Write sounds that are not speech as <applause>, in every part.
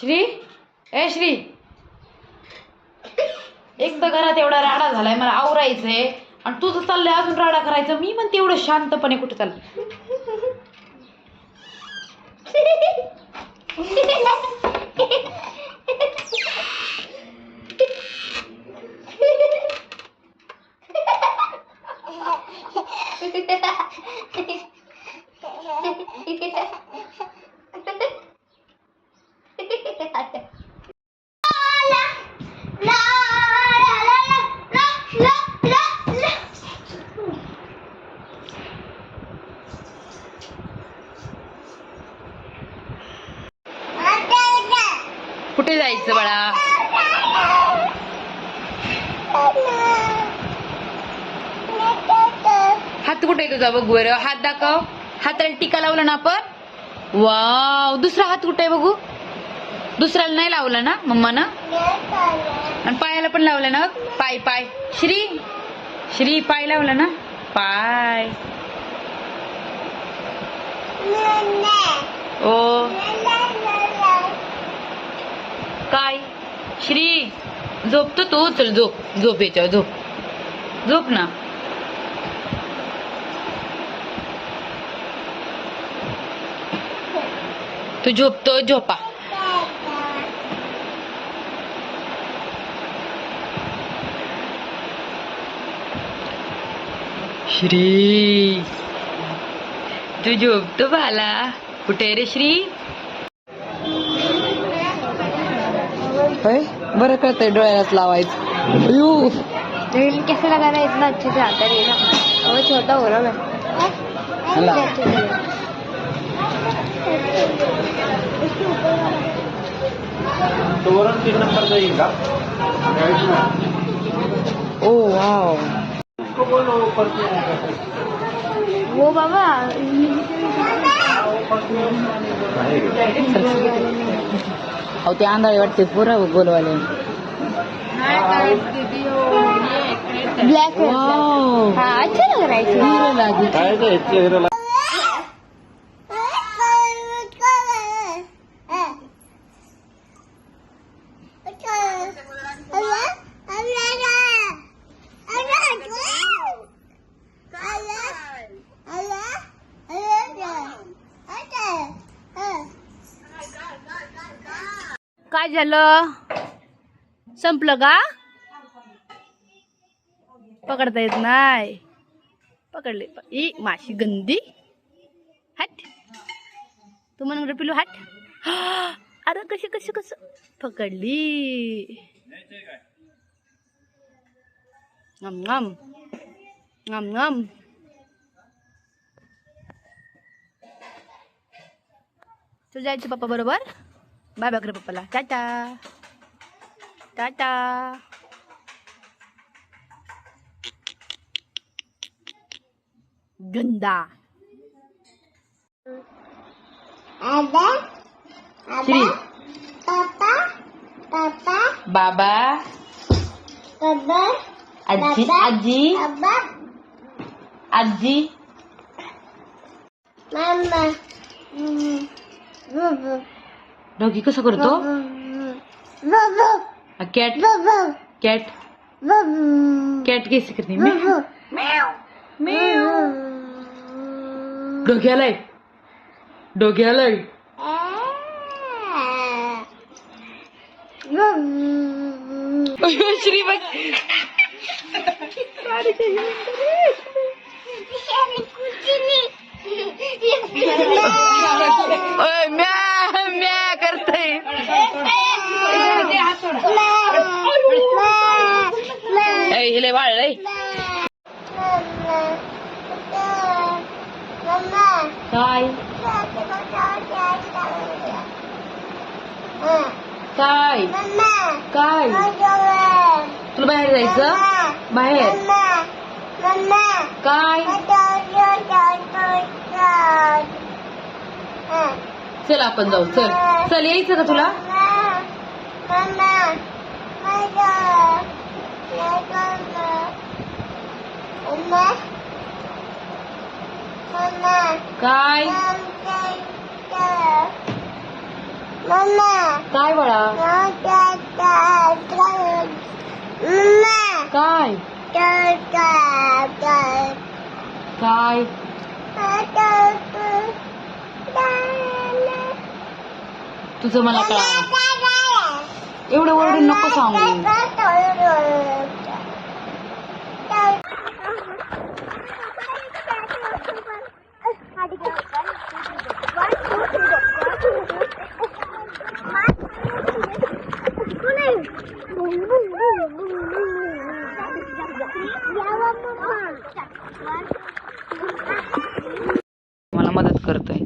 श्री? ए श्री. एक तर घरात एवढा राडा झालाय मला आवरायचंय. आणि तुझं चाललंय अजून राडा करायचं. मी म्हणते एवढं शांतपणे कुठे चाललं? <laughs> कुठे जायचं बाळा? हात कुठे आहे तुझा बघू बरं. हात दाखव. हाताला टीका लावला ना आपण? वाव दुसरा हात कुठे आहे बघू? दुसऱ्याला नाही लावलं ना मम्मानं? आणि पायाला पण लावलं ना पाय पाय. श्री श्री पाय लावला ना? पाय. ओ. काय? श्री झोपतो तू? चल झोप. झोप याच्यावर झोप. झोप ना. तू झोपतो झोपा. श्री. तू झोपतो बाला कुठे रे श्री? बरं कळतंय डोळ्यालाच लावायचं. अयो रील कैसे इतना अच्छे से आता नहीं ना वो छोटा हो रहा अल्लाह। मैं तो वरून तीन नंबर जाईल का? Oh wow. उसको बोलो वो बाबा अहो ते आंधळे वाटते पुरं गोलवाले ब्लैक हाँ अच्छा लग रहा है इसमें हिरो लागे काय ते झालं? संपलं का? पकडता येत नाही. पकडले. ई माशी गंदी. हट. तू म्हणून पिलू हट. <gasps> अरे कशी कशी कसं पकडली. ngam ngam ngam ngam चल जायचं पप्पा बरोबर? बाय बाय कर पप्पाला टाटा टाटा गंदा श्री बाबा आजी आजी आजी डॉगी कसं करतो कॅट कॅट कॅट कैसे करते डोक्यालाय डोक्यालाय श्री बघ हिले काय? काय? काय? तुला बाहेर जायचं? बाहेर. काय? चल आपण जाऊ. चल. चल यायचं का तुला? Mama. Mama. Coi. Mama. Coi vào đó. Mama. Coi. Coi. तुझं मला कळा एवढं ओरडून नको सांगू मला मदत करतोय.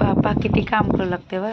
बापा किती काम करू लागते बा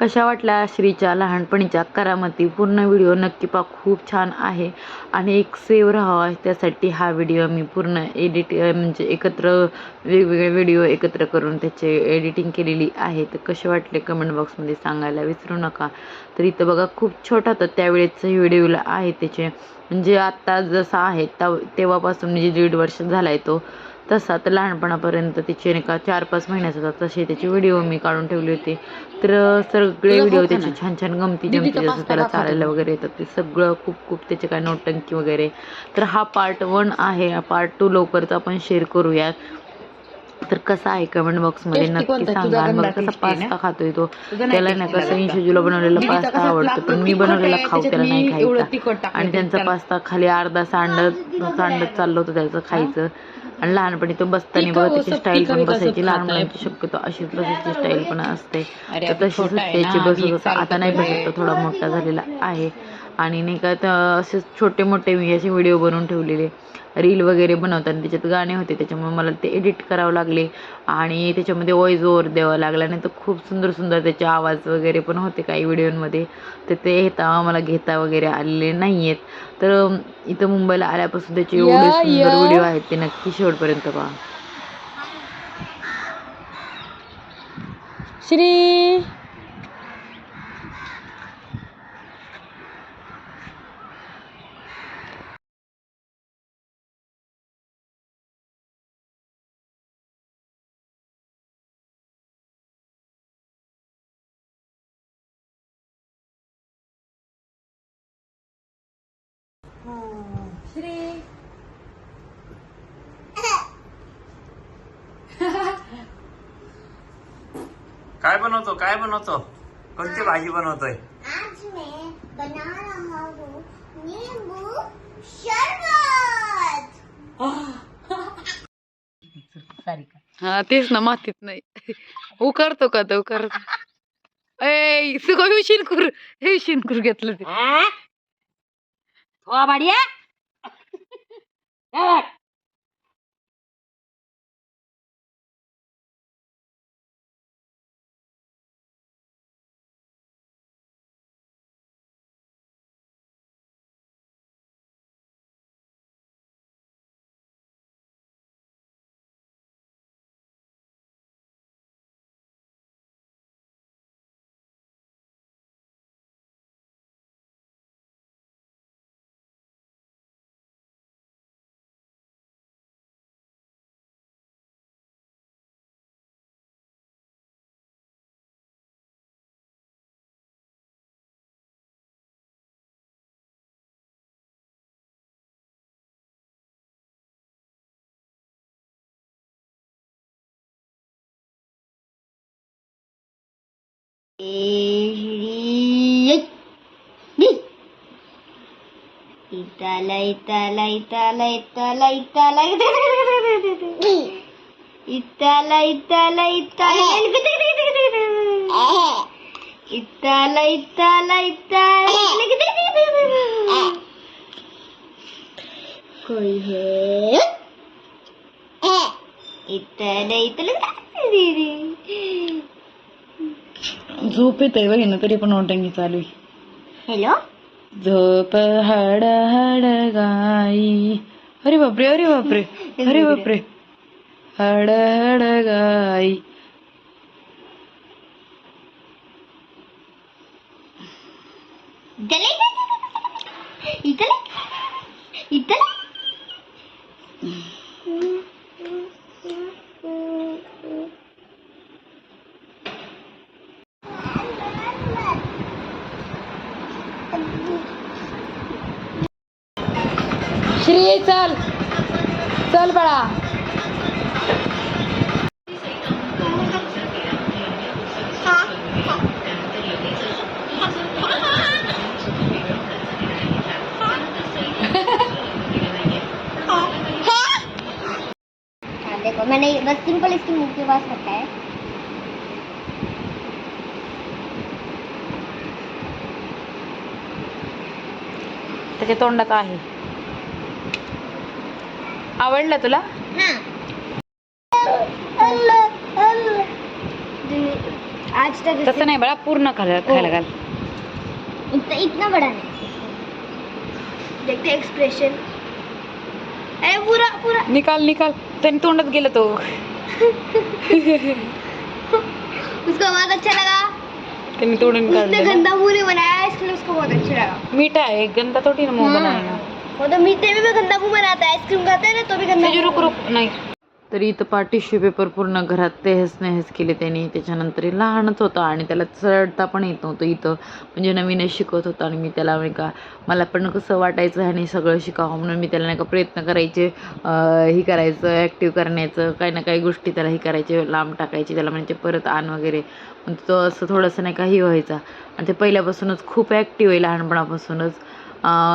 कशा वाटल्या श्रीच्या लहानपणीच्या करामती? पूर्ण व्हिडिओ नक्की पा खूप छान आहे आणि एक सेव राहावा त्यासाठी हा व्हिडिओ मी पूर्ण एडिट म्हणजे एकत्र वेगवेगळे व्हिडिओ एकत्र करून त्याचे एडिटिंग केलेली आहे. तर कसे वाटले कमेंट बॉक्समध्ये सांगायला विसरू नका. तर इथं बघा खूप छोटा होता त्यावेळेचं व्हिडिओला आहे त्याचे. म्हणजे आत्ता जसा आहे त्या तेव्हापासून म्हणजे दीड वर्ष झाला आहे तो. तसा तर लहानपणापर्यंत तिचे नाही का चार पाच महिन्याचा होता तसे त्याचे व्हिडिओ मी काढून ठेवले होते. तर सगळे व्हिडिओ त्याचे छान छान गमती जमती जसं त्याला चालायला वगैरे येतात ते सगळं खूप खूप त्याचे काय नोटंकी वगैरे. तर हा पार्ट वन आहे पार्ट टू लवकरच आपण शेअर करूया तर कसा आहे कमेंट बॉक्समध्ये नक्की सांगा. आणि बघा कसा पास्ता खातोय तो? त्याला नाही कसं इंशजूला बनवलेला पास्ता आवडतो पण मी बनवलेला खाऊ त्याला नाही खायचा. आणि त्यांचा पास्ता खाली अर्धा सांडत सांडत चाललं होतं त्याचं खायचं. आणि लहानपणी तो बसताना बघा त्याची स्टाईल पण बसायची. लहान मुलांची शक्यतो अशीच बसायची स्टाईल पण असते. तर तशीच त्याची बसत होता आता नाही बसत तो थोडा मोठा झालेला आहे. आणि नाही का तर असे छोटे मोठे मी असे व्हिडिओ बनवून ठेवलेले. रील वगैरे बनवताना त्याच्यात गाणे होते. त्याच्यामुळे मला ते एडिट करावं लागले. आणि त्याच्यामध्ये वॉईस ओव्हर द्यावा लागला. नाही तर खूप सुंदर सुंदर त्याचे आवाज वगैरे पण होते काही व्हिडिओमध्ये. तर ते येता मला घेता वगैरे आलेले नाही आहेत तर इथं मुंबईला आल्यापासून त्याचे एवढे सुंदर व्हिडिओ आहेत ते नक्की शेवटपर्यंत पहा. श्री काय बनवतो? काय बनवतो? कोणती भाजी बनवतोय? आज मैं बना रहा हूँ नींबू शरबत. हा तेच ना मातीत नाही. उकारतो का तो? उकारतो ए सगळं शिनकूर हे शिनकूर घेतलं ते. हो? <laughs> தலை தலை தலை தலை தலை. இத்தலை தலை தலை இத்தலை தலை தலை कोई है इतने इतने ஜூப்பே தேவை என்ன தெரிய பண்ண மாட்டேங்க சாலி ஹலோ झोप हड हड गाई अरे बापरे अरे बापरे अरे बापरे हड हड गाई इथले इथले श्री चल चल बाळा हाँ देखो मैंने बस सिंपल इसके मुंह के पास रखा है त्याच्या तोंडात आहे. आवडलं तुला? आज तक तसं नाही बाळा पूर्ण खायला खायला घाल. इतना इतना बड़ा नहीं. देखते एक्सप्रेशन अरे पूरा पूरा. निकाल निकाल. त्याने तोंडात गेलं तो. उसको बहुत अच्छा लगा. त्यांनी तोडून उसने काढलं गंदा बनाया. उसको बहुत अच्छा लगा मीठ आहे गंदा थोडी ना मग बनायला वो तो मीठे में भी गंदा मुंह बनाता है आइसक्रीम खाते हैं ना तो भी गंदा मुंह रुक रुक नाही। तरी इथं पा टिश्यू पेपर पूर्ण घरात तेहस नेहस केले त्यांनी. त्याच्यानंतर लहानच होता आणि त्याला चढता पण येत नव्हतं इथं. म्हणजे नवीनच शिकवत होता आणि मी त्याला नाही का मला पण कसं वाटायचं आणि सगळं शिकावं म्हणून मी त्याला नाही का प्रयत्न करायचे. ही करायचं ॲक्टिव्ह करण्याचं काही ना काही गोष्टी त्याला ही करायचे लांब टाकायचे त्याला म्हणजे परत आण वगैरे. पण तो असं थोडंसं नाही का ही व्हायचा. आणि ते पहिल्यापासूनच खूप ॲक्टिव्ह आहे लहानपणापासूनच.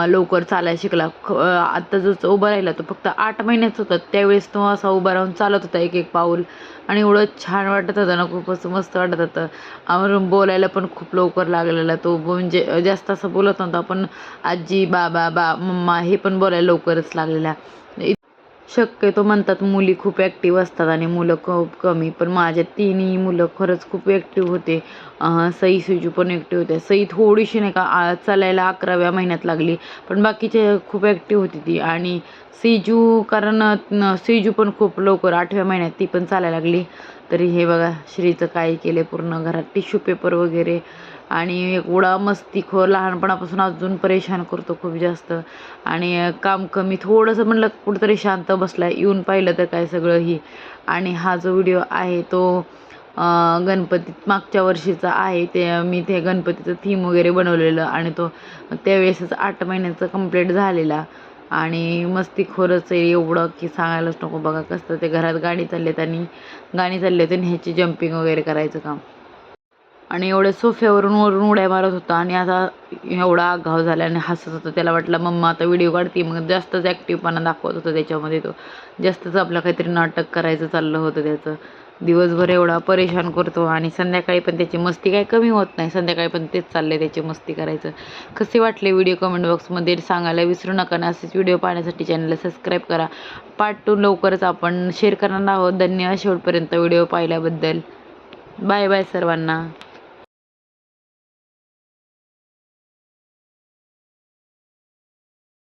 लवकर चालायला शिकला. ख आत्ता जो उभा राहिला तो फक्त आठ महिन्याचा होता. त्यावेळेस तो असा उभा राहून चालत होता एक एक पाऊल. आणि एवढं छान वाटत होतं ना खूपच मस्त वाटत होतं. आम्हाला बोलायला पण खूप लवकर लागलेला तो. म्हणजे जास्त असं बोलत नव्हता पण आजी बाबा बा मम्मा हे पण बोलायला लवकरच लागलेला शक्यतो म्हणतात मुली खूप ॲक्टिव्ह असतात आणि मुलं खूप कमी पण माझ्या तिन्ही मुलं खरंच खूप ॲक्टिव्ह होते. सई सुजू पण ॲक्टिव्ह होते सई थोडीशी नाही का आ- चालायला अकराव्या महिन्यात लागली पण बाकीचे खूप ॲक्टिव्ह होती ती. आणि सिजू कारण सिजू पण खूप लवकर आठव्या महिन्यात ती पण चालायला लागली. तरी हे बघा श्रीचं काय केलं पूर्ण घरात टिश्यू पेपर वगैरे आणि एवढा मस्तीखोर लहानपणापासून अजून परेशान करतो खूप जास्त. आणि काम कमी थोडंसं म्हणलं कुठंतरी शांत बसला येऊन पाहिलं तर काय सगळं ही आणि हा जो व्हिडिओ आहे तो गणपती गणपतीत मागच्या वर्षीचा आहे. ते मी ते गणपतीचं थीम वगैरे बनवलेलं आणि तो त्यावेळेसच आठ महिन्याचा कंप्लीट झालेला. आणि मस्तीखोरच आहे एवढं की सांगायलाच नको. बघा कसं ते घरात गाणी चाललेत आणि गाणी चालले होते आणि ह्याची जम्पिंग वगैरे करायचं काम. आणि एवढे सोफ्यावरून वरून उड्या मारत होता आणि आता एवढा आघाव झाला आणि हसत होता. त्याला वाटलं मम्मा आता व्हिडिओ काढते. मग जास्तच ॲक्टिव्हपणा दाखवत होता त्याच्यामध्ये तो. जास्तच आपलं काहीतरी नाटक करायचं चाललं होतं त्याचं. दिवसभर एवढा परेशान करतो आणि संध्याकाळी पण त्याची मस्ती काय कमी होत नाही. संध्याकाळी पण तेच चाललंय त्याची मस्ती करायचं. कसे वाटले व्हिडिओ कमेंट बॉक्समध्ये सांगायला विसरू नका आणि असेच व्हिडिओ पाहण्यासाठी चॅनलला सबस्क्राईब करा. पार्ट टू लवकरच आपण शेअर करणार आहोत. धन्यवाद शेवटपर्यंत व्हिडिओ पाहिल्याबद्दल. बाय बाय सर्वांना.